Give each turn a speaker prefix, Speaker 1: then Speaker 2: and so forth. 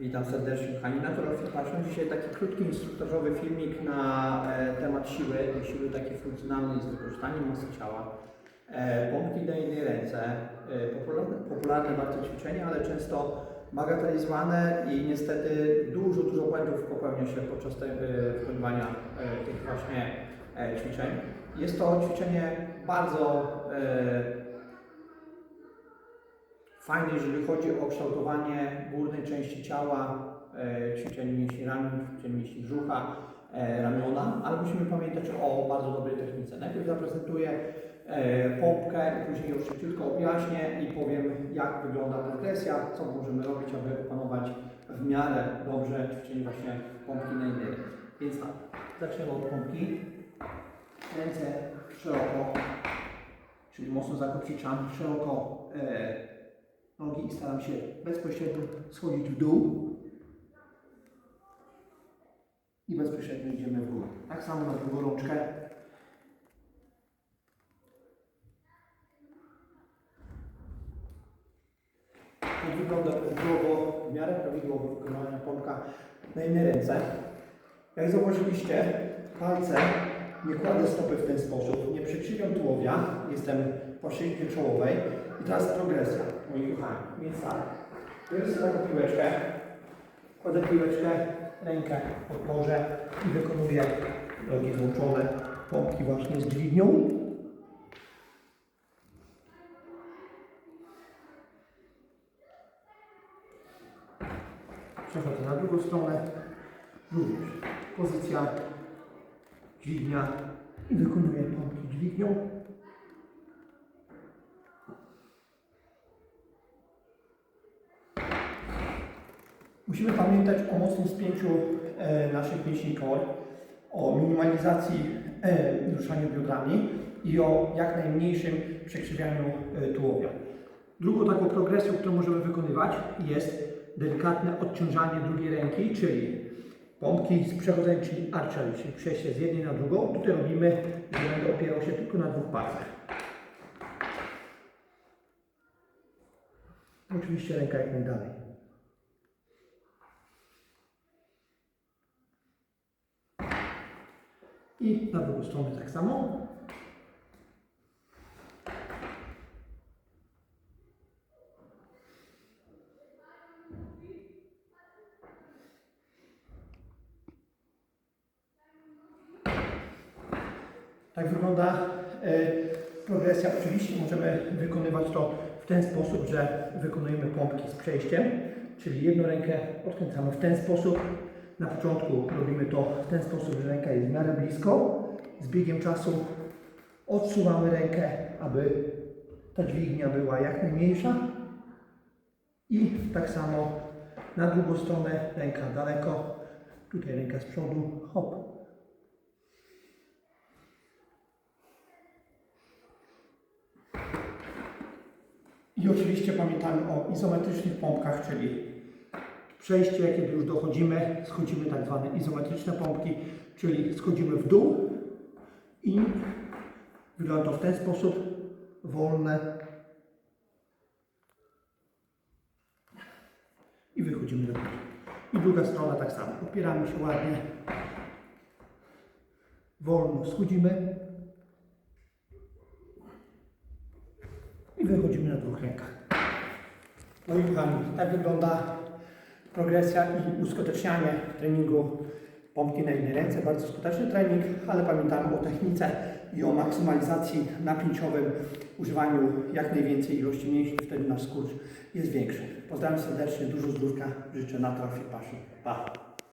Speaker 1: Witam serdecznie kochani. Natural Fit Passion. Dzisiaj taki krótki instruktażowy filmik na e, temat siły, siły takiej funkcjonalnej z wykorzystaniem masy ciała. E, pompki na jednej ręce, e, popularne, popularne bardzo ćwiczenie, ale często bagatelizowane i niestety dużo, dużo błędów popełnia się podczas te, e, wykonywania e, tych właśnie e, ćwiczeń. Jest to ćwiczenie bardzo e, Fajne, jeżeli chodzi o kształtowanie górnej części ciała, e, ćwiczeń mięśni ramion, ćwiczeń mięśni brzucha, e, ramiona, ale musimy pamiętać o bardzo dobrej technice. Najpierw zaprezentuję e, pompkę i później już szybciutko objaśnię i powiem, jak wygląda progresja, co możemy robić, aby opanować w miarę dobrze ćwiczenie właśnie pompki na innej. Więc tak, zaczniemy od pompki. Ręce szeroko, czyli mocno zakopciczamy, szeroko nogi i staram się bezpośrednio schodzić w dół i bezpośrednio idziemy w górę. Tak samo na drugą rączkę. Tak wygląda prawidłowo, w miarę prawidłowo wykonania pompka na jednej ręce. Jak zauważyliście, palce nie kładę stopy w ten sposób, nie przekrzywiam tułowia, jestem w płaszczyźnie czołowej i teraz progresja, moi kochani. Więc tak, biorę sobie taką piłeczkę, kładę piłeczkę, rękę podłożę i wykonuję nogi złączone, pompki właśnie z dźwignią. Przechodzę na drugą stronę, również pozycja, dźwignia i wykonuję pompki dźwignią. Musimy pamiętać o mocnym spięciu e, naszych mięśni kor, o minimalizacji e, ruszania biodrami i o jak najmniejszym przekrzywianiu e, tułowia. Drugą taką progresją, którą możemy wykonywać jest delikatne odciążanie drugiej ręki, czyli pompki z przechodzeniem, czyli archery, czyli przejście z jednej na drugą. Tutaj robimy, że będę opierał się tylko na dwóch palcach. Oczywiście ręka jak najdalej. I na drugą stronę tak samo. Tak wygląda e, progresja. Oczywiście możemy wykonywać to w ten sposób, że wykonujemy pompki z przejściem, czyli jedną rękę odkręcamy w ten sposób. Na początku robimy to w ten sposób, że ręka jest w miarę blisko. Z biegiem czasu odsuwamy rękę, aby ta dźwignia była jak najmniejsza. I tak samo na drugą stronę ręka daleko, tutaj ręka z przodu, hop, I oczywiście pamiętamy o izometrycznych pompkach, czyli przejście, kiedy już dochodzimy, schodzimy tak zwane izometryczne pompki, czyli schodzimy w dół i wygląda to w ten sposób, wolne. I wychodzimy do góry. I druga strona tak samo, opieramy się ładnie, wolno schodzimy. I wychodzimy na dwóch rękach. No i kochani, tak wygląda progresja i uskutecznianie treningu pompki na jednej ręce. Bardzo skuteczny trening, ale pamiętamy o technice i o maksymalizacji napięciowym używaniu jak najwięcej ilości mięśni, wtedy nasz skurcz jest większy. Pozdrawiam serdecznie, dużo zdrówka, życzę na Fit Passion. Pa!